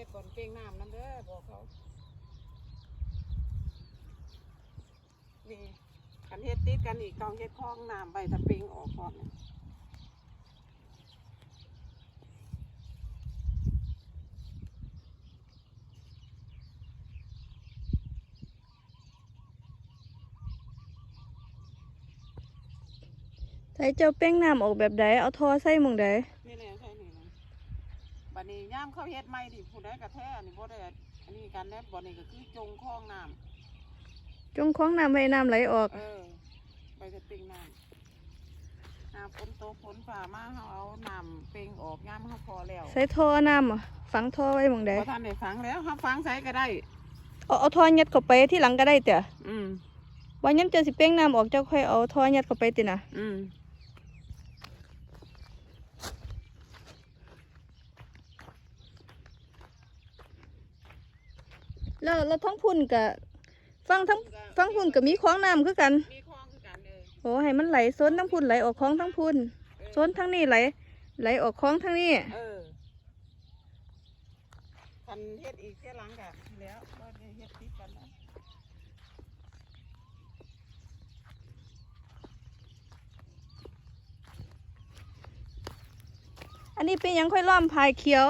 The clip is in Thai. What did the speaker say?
ฮ็ดก่อนเก่งน้ำนั่นเด้อบอกเขา นี่คันเฮ็ดติดกันอีกต้องเฮ็ดคลองน้ำใบตะปิงออกก่อนเนี่ยใส่เจ้าเป้งน้ำออกแบบใดเอาทอใส่หมองใดนี่แหละใช่นี่นะ บัดนี้ย่ามเขาเฮ็ดใหม่ดิผู้ใดกระแท้อันนี้บ่ได้อันนี้กันแนบบ่นี่ก็คือจงคลองน้ำจงคล้องน้ำให้น้ำไหลออก เออใบตะปิงน้ำน้ำฝนตกฝนฝ่ามาเขาเอาน้ำเปิงออกย่ามเขาพอแล้วใส่ทอน้ำอะฝังทอไว้หมองใดพอท่านได้ฟังแล้วเขาฟังใส่ก็ได้ เอาเอาทอยัดเข้าไปที่หลังก็ได้เต๋ออืมวันยันเจอสิเป้งน้ำออกเจ้าค่อยเอาทอยัดเข้าไปตินะอืม แล้วแล้วทั้งพุ่นกับฟังทั้งฟังพุ่นกับมีคล้องน้ำคือกันมีคลองคือกันเลยโอ้ให้มันไหลโซนทั้งพุ่นไหลออกคล้องทั้งพุ่นโซนทั้งนี้ไหล ไหลออกคล้องทั้งนี้เออคันเฮ็ดอีกเท่าหลังกะแล้วก็ได้เฮ็ดติดกันแล้วอันนี้เป็นหยังค่อยล้อมพายเขียว